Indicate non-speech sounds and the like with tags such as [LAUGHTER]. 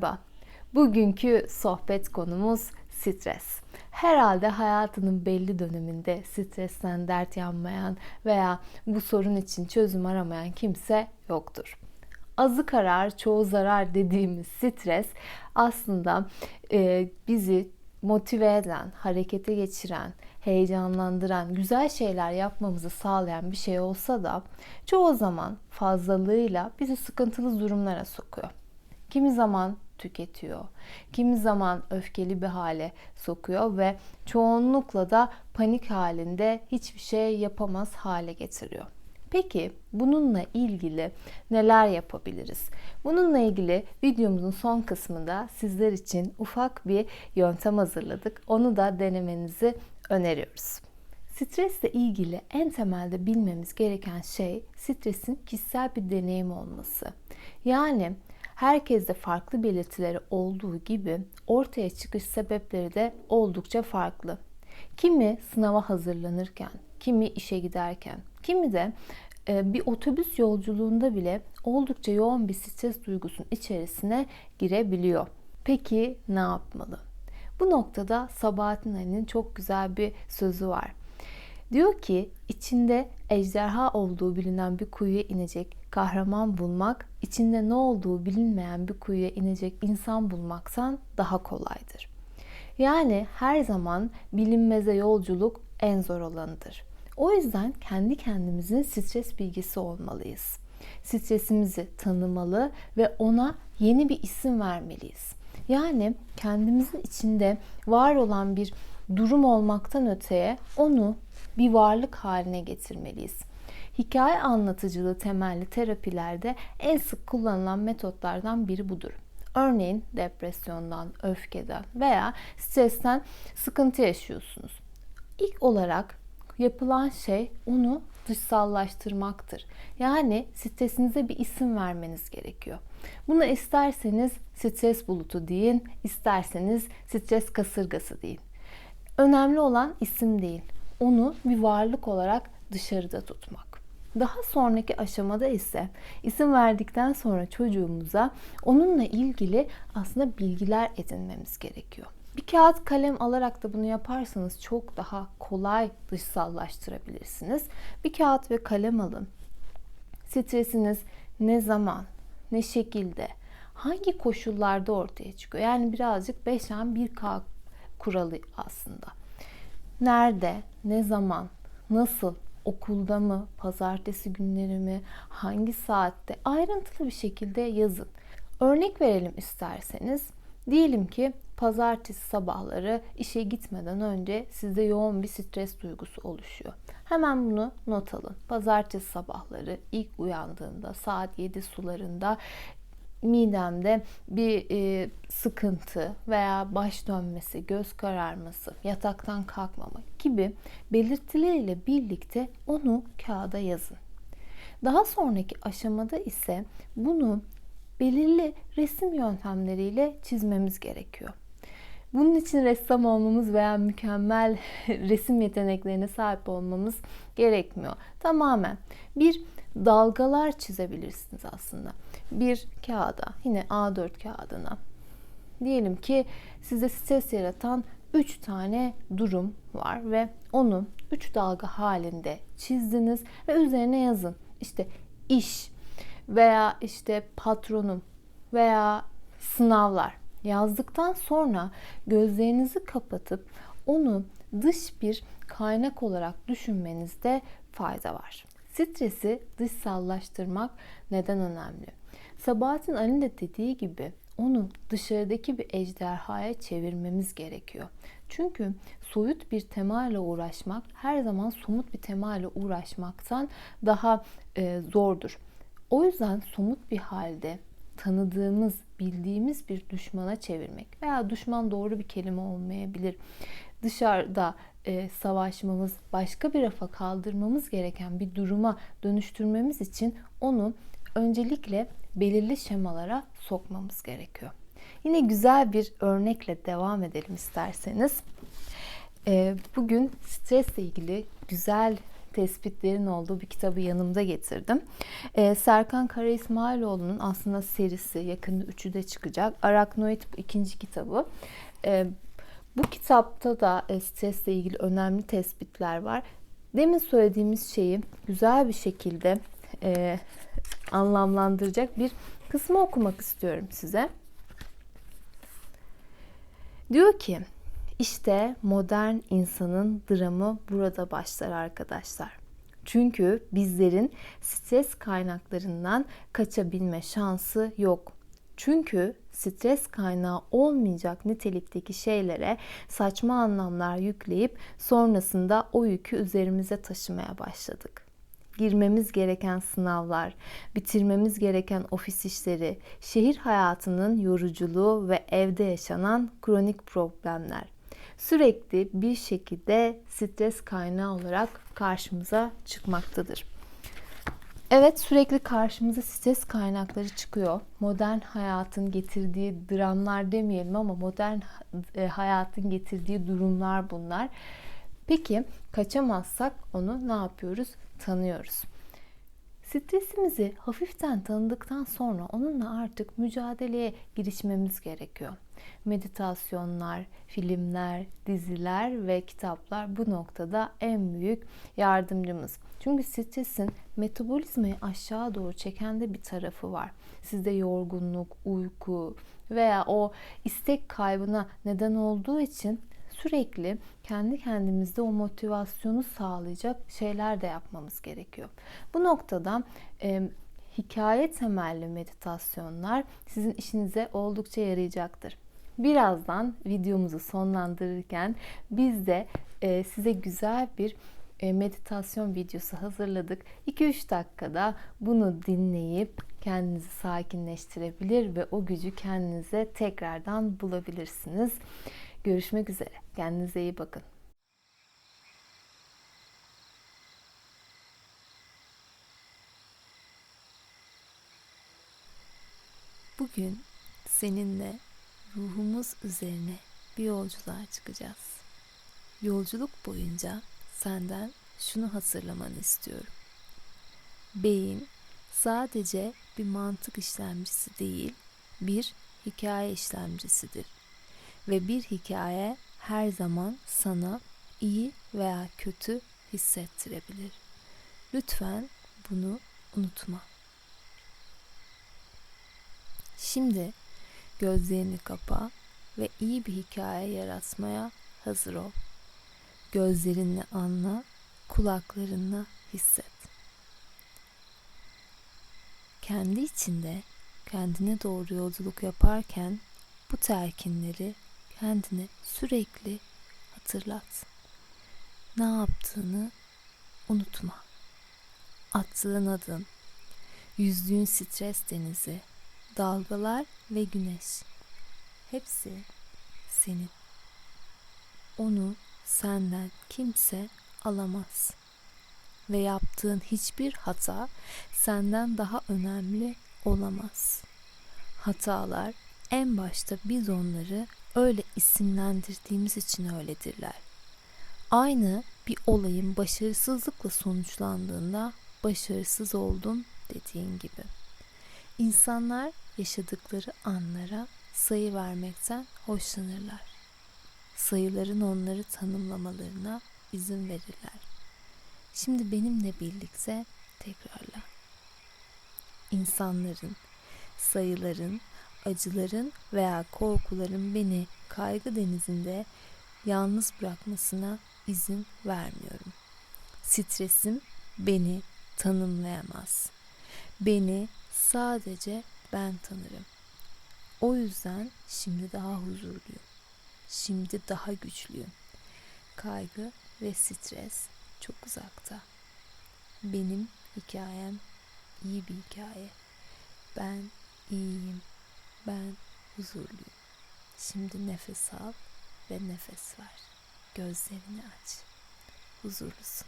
Merhaba. Bugünkü sohbet konumuz stres. Herhalde hayatının belli döneminde stresten dert yanmayan veya bu sorun için çözüm aramayan kimse yoktur. Azı karar, çoğu zarar dediğimiz stres aslında e, bizi motive eden, harekete geçiren, heyecanlandıran, güzel şeyler yapmamızı sağlayan bir şey olsa da çoğu zaman fazlalığıyla bizi sıkıntılı durumlara sokuyor. Kimi zaman tüketiyor. Kimi zaman öfkeli bir hale sokuyor ve çoğunlukla da panik halinde hiçbir şey yapamaz hale getiriyor. Peki bununla ilgili neler yapabiliriz? Bununla ilgili videomuzun son kısmında sizler için ufak bir yöntem hazırladık. Onu da denemenizi öneriyoruz. Stresle ilgili en temelde bilmemiz gereken şey stresin kişisel bir deneyim olması. Yani herkeste farklı belirtileri olduğu gibi ortaya çıkış sebepleri de oldukça farklı. Kimi sınava hazırlanırken, kimi işe giderken, kimi de e, bir otobüs yolculuğunda bile oldukça yoğun bir stres duygusunun içerisine girebiliyor. Peki ne yapmalı? Bu noktada Sabahattin Ali'nin çok güzel bir sözü var. Diyor ki içinde ejderha olduğu bilinen bir kuyuya inecek kahraman bulmak, içinde ne olduğu bilinmeyen bir kuyuya inecek insan bulmaktan daha kolaydır. Yani her zaman bilinmeze yolculuk en zor olanıdır. O yüzden kendi kendimizin stres bilgisi olmalıyız. Stresimizi tanımalı ve ona yeni bir isim vermeliyiz. Yani kendimizin içinde var olan bir durum olmaktan öteye onu bir varlık haline getirmeliyiz. Hikaye anlatıcılığı temelli terapilerde en sık kullanılan metotlardan biri budur. Örneğin depresyondan, öfkeden veya stresten sıkıntı yaşıyorsunuz. İlk olarak yapılan şey onu dışsallaştırmaktır. Yani stresinize bir isim vermeniz gerekiyor. Bunu isterseniz stres bulutu deyin, isterseniz stres kasırgası deyin. Önemli olan isim değil. Onu bir varlık olarak dışarıda tutmak. Daha sonraki aşamada ise isim verdikten sonra çocuğumuza onunla ilgili aslında bilgiler edinmemiz gerekiyor. Bir kağıt kalem alarak da bunu yaparsanız çok daha kolay dışsallaştırabilirsiniz. Bir kağıt ve kalem alın. Stresiniz ne zaman, ne şekilde, hangi koşullarda ortaya çıkıyor? Yani birazcık 5M 1K kuralı aslında. Nerede, ne zaman, nasıl, okulda mı, pazartesi günleri mi, hangi saatte ayrıntılı bir şekilde yazın. Örnek verelim isterseniz. Diyelim ki pazartesi sabahları işe gitmeden önce sizde yoğun bir stres duygusu oluşuyor. Hemen bunu not alın. Pazartesi sabahları ilk uyandığında saat 7 sularında midemde bir e, sıkıntı veya baş dönmesi, göz kararması, yataktan kalkmama gibi belirtileriyle birlikte onu kağıda yazın. Daha sonraki aşamada ise bunu belirli resim yöntemleriyle çizmemiz gerekiyor. Bunun için ressam olmamız veya mükemmel [LAUGHS] resim yeteneklerine sahip olmamız gerekmiyor. Tamamen bir dalgalar çizebilirsiniz aslında. Bir kağıda, yine A4 kağıdına. Diyelim ki size stres yaratan 3 tane durum var ve onu 3 dalga halinde çizdiniz ve üzerine yazın. İşte iş veya işte patronum veya sınavlar yazdıktan sonra gözlerinizi kapatıp onu dış bir kaynak olarak düşünmenizde fayda var. Stresi dışsallaştırmak neden önemli? Sabahattin Ali'nin de dediği gibi onu dışarıdaki bir ejderhaya çevirmemiz gerekiyor. Çünkü soyut bir temayla uğraşmak her zaman somut bir temayla uğraşmaktan daha e, zordur. O yüzden somut bir halde tanıdığımız, bildiğimiz bir düşmana çevirmek veya düşman doğru bir kelime olmayabilir. Dışarıda e, savaşmamız, başka bir rafa kaldırmamız gereken bir duruma dönüştürmemiz için onu öncelikle belirli şemalara sokmamız gerekiyor. Yine güzel bir örnekle devam edelim isterseniz. E, bugün stresle ilgili güzel tespitlerin olduğu bir kitabı yanımda getirdim. Ee, Serkan Kara İsmailoğlu'nun aslında serisi yakında üçü de çıkacak. Araknoid ikinci kitabı. Ee, bu kitapta da e, stresle ilgili önemli tespitler var. Demin söylediğimiz şeyi güzel bir şekilde e, anlamlandıracak bir kısmı okumak istiyorum size. Diyor ki işte modern insanın dramı burada başlar arkadaşlar. Çünkü bizlerin stres kaynaklarından kaçabilme şansı yok. Çünkü stres kaynağı olmayacak nitelikteki şeylere saçma anlamlar yükleyip sonrasında o yükü üzerimize taşımaya başladık girmemiz gereken sınavlar, bitirmemiz gereken ofis işleri, şehir hayatının yoruculuğu ve evde yaşanan kronik problemler sürekli bir şekilde stres kaynağı olarak karşımıza çıkmaktadır. Evet sürekli karşımıza stres kaynakları çıkıyor. Modern hayatın getirdiği dramlar demeyelim ama modern e, hayatın getirdiği durumlar bunlar. Peki kaçamazsak onu ne yapıyoruz? Tanıyoruz. Stresimizi hafiften tanıdıktan sonra onunla artık mücadeleye girişmemiz gerekiyor. Meditasyonlar, filmler, diziler ve kitaplar bu noktada en büyük yardımcımız. Çünkü stresin metabolizmayı aşağı doğru çeken de bir tarafı var. Sizde yorgunluk, uyku veya o istek kaybına neden olduğu için sürekli kendi kendimizde o motivasyonu sağlayacak şeyler de yapmamız gerekiyor. Bu noktada e, hikaye temelli meditasyonlar sizin işinize oldukça yarayacaktır. Birazdan videomuzu sonlandırırken biz de e, size güzel bir e, meditasyon videosu hazırladık. 2-3 dakikada bunu dinleyip kendinizi sakinleştirebilir ve o gücü kendinize tekrardan bulabilirsiniz. Görüşmek üzere. Kendinize iyi bakın. Bugün seninle ruhumuz üzerine bir yolculuğa çıkacağız. Yolculuk boyunca senden şunu hatırlamanı istiyorum. Beyin sadece bir mantık işlemcisi değil, bir hikaye işlemcisidir ve bir hikaye her zaman sana iyi veya kötü hissettirebilir. Lütfen bunu unutma. Şimdi gözlerini kapa ve iyi bir hikaye yaratmaya hazır ol. Gözlerinle anla, kulaklarınla hisset. Kendi içinde kendine doğru yolculuk yaparken bu telkinleri kendine sürekli hatırlat. Ne yaptığını unutma. Attığın adım, yüzdüğün stres denizi, dalgalar ve güneş. Hepsi senin. Onu senden kimse alamaz. Ve yaptığın hiçbir hata senden daha önemli olamaz. Hatalar en başta biz onları öyle isimlendirdiğimiz için öyledirler. Aynı bir olayın başarısızlıkla sonuçlandığında başarısız oldum dediğin gibi. İnsanlar yaşadıkları anlara sayı vermekten hoşlanırlar. Sayıların onları tanımlamalarına izin verirler. Şimdi benimle birlikte tekrarla. İnsanların, sayıların acıların veya korkuların beni kaygı denizinde yalnız bırakmasına izin vermiyorum. Stresim beni tanımlayamaz. Beni sadece ben tanırım. O yüzden şimdi daha huzurluyum. Şimdi daha güçlüyüm. Kaygı ve stres çok uzakta. Benim hikayem iyi bir hikaye. Ben iyiyim. Ben huzurluyum. Şimdi nefes al ve nefes ver. Gözlerini aç. Huzurlusun.